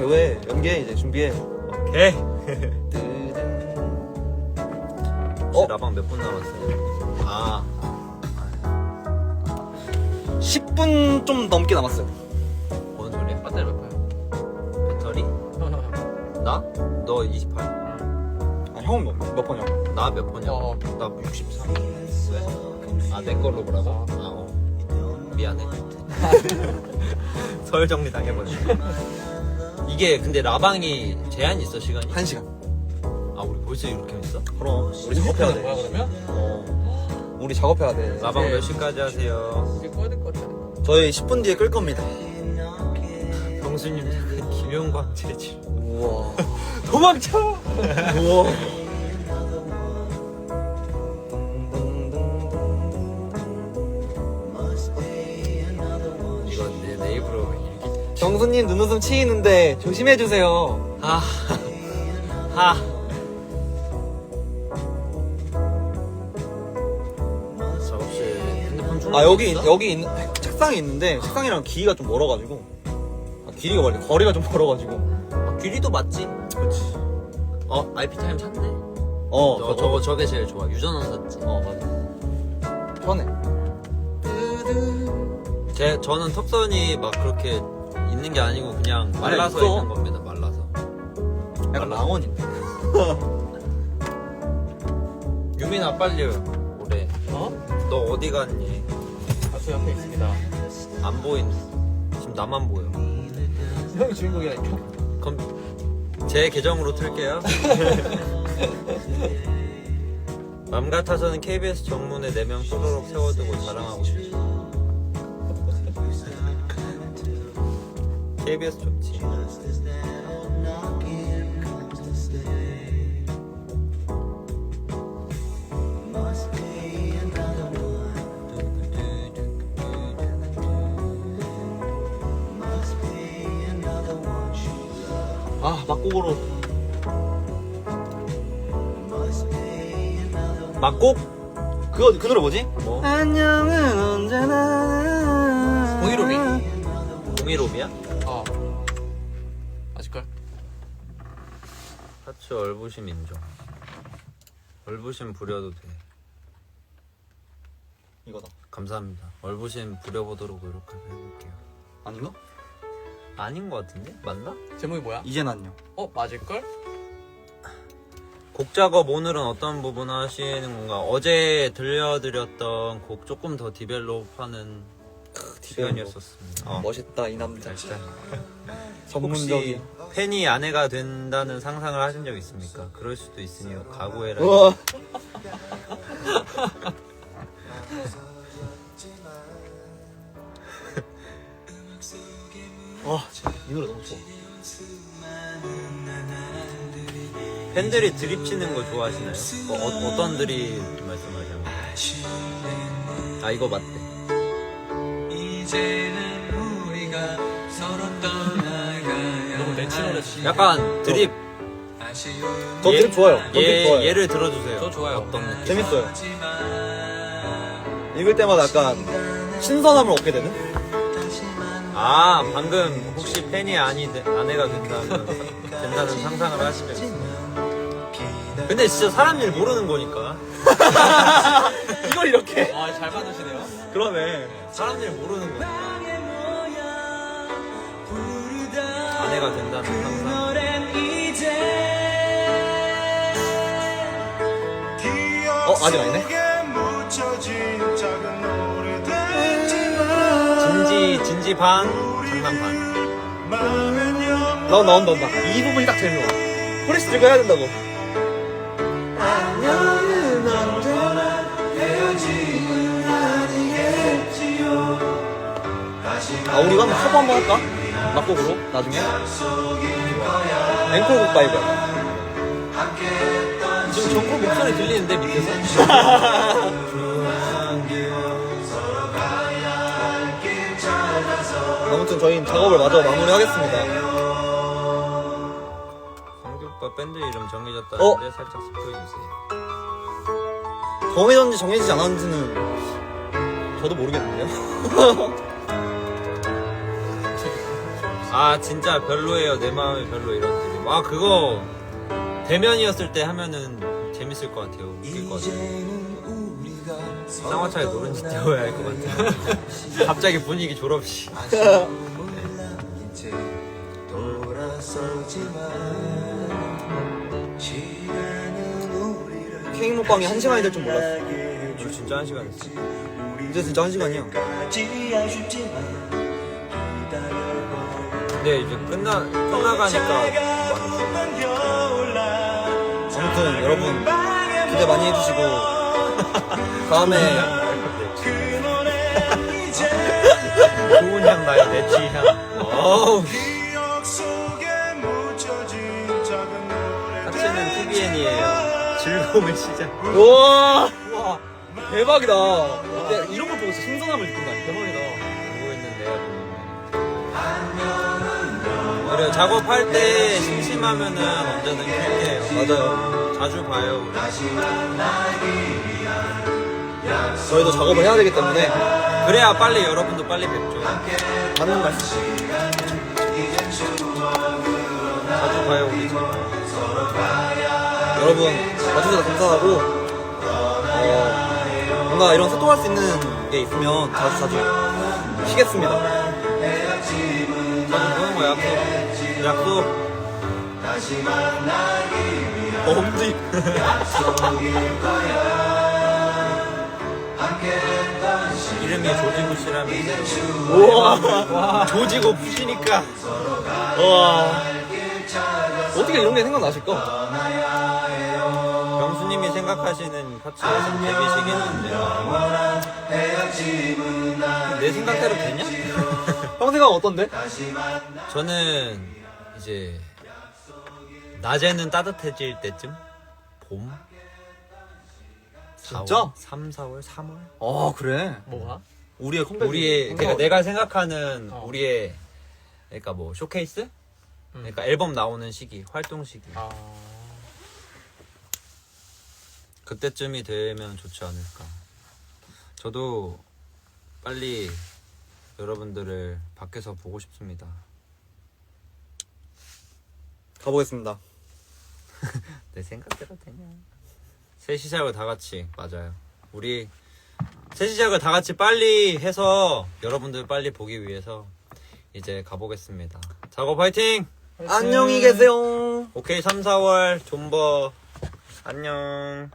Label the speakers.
Speaker 1: 배우해 연기해 이제 준비해
Speaker 2: 오케이.
Speaker 1: 어?
Speaker 2: 라방 몇 분 남았어요? 아,
Speaker 1: 10분 좀 넘게 남았어요
Speaker 2: 뭔 소리야?
Speaker 3: 배터리 몇 퍼요?
Speaker 2: 배터리? 나? 너 28.
Speaker 1: 아 형은 몇, 몇 번이야?
Speaker 2: 나 몇 번이야?
Speaker 3: 어.
Speaker 2: 나 63. 왜? 아, 내 걸로 보라고? 아, 어. 미안해. 서열 정리 당해버렸네. 이게 근데 라방이 제한이 있어, 시간이?
Speaker 1: 1시간
Speaker 2: 아, 우리 벌써 이렇게 했어?
Speaker 1: 그럼 우리 작업해야 돼
Speaker 3: 그러면?
Speaker 1: 어. 우리 작업해야 돼
Speaker 2: 라방
Speaker 3: 네.
Speaker 2: 몇 시까지 하세요?
Speaker 3: 이제 꺼야 될 것 같아.
Speaker 1: 저희 10분 뒤에 끌 겁니다
Speaker 2: 형수님 약간 김용광 체질.
Speaker 1: 우와
Speaker 2: 도망쳐!
Speaker 1: 우와 정수님 눈웃음 치이는데 조심해주세요
Speaker 2: 아, 하. 작업실 핸드폰 충전
Speaker 1: 아 여기
Speaker 2: 있어?
Speaker 1: 여기 있는 책상이 있는데 책상이랑 길이가 좀 멀어가지고 아, 길이가 멀리 거리가 좀 멀어가지고
Speaker 2: 아, 길이도 맞지?
Speaker 1: 그렇지
Speaker 2: 어, IP 타임 샀네.
Speaker 1: 어
Speaker 2: 저, 저거 저게 제일 좋아. 유전원 샀지.
Speaker 1: 어 맞아 편해
Speaker 2: 제 저는 턱선이 막 그렇게 있는 게 아니고 그냥 말라서
Speaker 1: 있어.
Speaker 2: 있는 겁니다. 말라서.
Speaker 1: 약간 망원인데
Speaker 2: 유민아 빨리 오래.
Speaker 3: 어?
Speaker 2: 너 어디 갔니?
Speaker 3: 가수 옆에 있습니다.
Speaker 2: 안 보이네. 지금 나만 보여.
Speaker 3: 형이 주인공이라니까.
Speaker 2: 그럼 제 계정으로 틀게요. 맘 같아서는 KBS 정문에 4명 또로록 세워두고 자랑하고 싶지. KBS 좋지.
Speaker 1: 아 막곡으로 막곡? 그거 그 노래 뭐지?
Speaker 2: 뭐?
Speaker 1: 안녕은 언제나.
Speaker 2: 공이로비야?
Speaker 3: 어. 아실걸?
Speaker 2: 하츠 얼부심 인정. 얼부심 부려도 돼.
Speaker 1: 이거다
Speaker 2: 감사합니다. 얼부심 부려보도록 노력해서 해볼게요.
Speaker 1: 아닌가?
Speaker 2: 아닌 것 같은데? 맞나?
Speaker 3: 제목이 뭐야?
Speaker 1: 이젠 안녕
Speaker 3: 어 맞을걸?
Speaker 2: 곡 작업 오늘은 어떤 부분 하시는 건가? 어제 들려드렸던 곡 조금 더 디벨롭하는 시간이었었습니다. 어.
Speaker 1: 멋있다 이 남자
Speaker 2: 일단 혹시
Speaker 1: 전문적인
Speaker 2: 팬이 아내가 된다는 상상을 하신 적 있습니까? 그럴 수도 있으니 각오해라.
Speaker 1: 우와 와, 이 노래 너무 좋아.
Speaker 2: 팬들이 드립 치는 거 좋아하시나요? 뭐 어, 떤 드립 말씀하시는 아 이거 맞대. 약간 드립
Speaker 1: 저
Speaker 2: 예-
Speaker 1: 드립 좋아요. 저 드립
Speaker 2: 예,
Speaker 1: 좋아요.
Speaker 2: 예를 들어주세요.
Speaker 3: 저 좋아요.
Speaker 2: 어떤 느낌?
Speaker 1: 재밌어요. 읽을 때마다 약간 신선함을 얻게 되는?
Speaker 2: 아 방금 혹시 팬이 아니 아내가 된다면 된다는 상상을 하시면 근데 진짜 사람 일 모르는 거니까
Speaker 1: 이걸 이렇게?
Speaker 3: 아잘 받으시네요.
Speaker 1: 그러네.
Speaker 2: 사람 일 모르는 거니까 아내가 된다는 상상
Speaker 1: 어, 아직 아니네?
Speaker 2: 진지 진지 반 장난 반
Speaker 1: 나온다, 나온다, 나온다. 이 부분이 딱 제일 좋아. 프리스 들고 해야 된다고. 우리가 한번 커버 한번 할까? 막곡으로, 나중에. 앵콜곡 바이브 할까?
Speaker 2: 지금 정코 목소리 들리는데 밑에서
Speaker 1: 아무튼 저희는 작업을 마저 마무리하겠습니다.
Speaker 2: 성규 오빠 밴드 이름 정해졌다는데
Speaker 1: 어?
Speaker 2: 살짝 스포해주세요
Speaker 1: 정해졌는지 정해지지 않았는지는 저도 모르겠는데요.
Speaker 2: 아 진짜 별로예요. 내 마음이 별로 이런 드림 아 그거 대면이었을 때 하면은 재밌을 것 같아요. 웃길 것 같아요. 쌍화차에 노른지 띄워야 할 것 같아요. 갑자기 분위기 졸업시
Speaker 1: 케이크 먹방이 한 시간이 될 줄 몰랐어.
Speaker 2: 저 진짜 한 시간 했어.
Speaker 1: 이제 진짜 한 시간이야.
Speaker 2: 근데 이제 끝나 끝나가니까
Speaker 1: 아무튼 여러분 기대 많이 해주시고 다음에
Speaker 2: 좋은 향 나요 내취 향. 어우. 하체는 TVN이에요. 즐거움의 시작.
Speaker 1: 우와. 우와. 대박이다. 야, 이런 걸 보고 진짜 신선함을 느낀다. 대박이다.
Speaker 2: 내가 보 그래 작업할 때 심심하면은 언제든 켤게요
Speaker 1: 맞아요.
Speaker 2: 자주 봐요.
Speaker 1: 저희도 작업을 해야 되기 때문에
Speaker 2: 그래야 빨리 여러분도 빨리 뵙죠
Speaker 1: 맞는 말씀.
Speaker 2: 자주 봐요 우리
Speaker 1: 여러분 와주셔서 감사하고 어, 뭔가 이런 소통할 수 있는 게 있으면 자주 자주 쉬겠습니다.
Speaker 2: 보는 거 약속 약속
Speaker 1: 엄지.
Speaker 2: 이름이 조지구 씨라면서
Speaker 1: 우와.
Speaker 2: 조지고 푸시니까
Speaker 1: 와. 어떻게 이런 게 생각나실까?
Speaker 2: 병수님이 생각하시는 파츠에서 데뷔시겠는데 내 생각대로 되냐?
Speaker 1: 형 생각 어떤데?
Speaker 2: 저는 이제 낮에는 따뜻해질 때쯤 봄?
Speaker 1: 진짜?
Speaker 2: 3, 4월, 3월?
Speaker 1: 아 그래.
Speaker 3: 뭐가?
Speaker 1: 우리의 컴백.
Speaker 2: 우리의 그러니까 내가 생각하는
Speaker 3: 어.
Speaker 2: 우리의 그러니까 뭐 쇼케이스? 그러니까 앨범 나오는 시기, 활동 시기.
Speaker 3: 아.
Speaker 2: 그때쯤이 되면 좋지 않을까. 저도 빨리 여러분들을 밖에서 보고 싶습니다.
Speaker 1: 가보겠습니다.
Speaker 2: 내 생각대로 되냐? 새 시작을 다 같이 맞아요. 우리 새 시작을 다 같이 빨리 해서 여러분들 빨리 보기 위해서 이제 가보겠습니다. 작업 화이팅!
Speaker 1: 안녕히 계세요.
Speaker 2: 오케이 3, 4월 존버 안녕.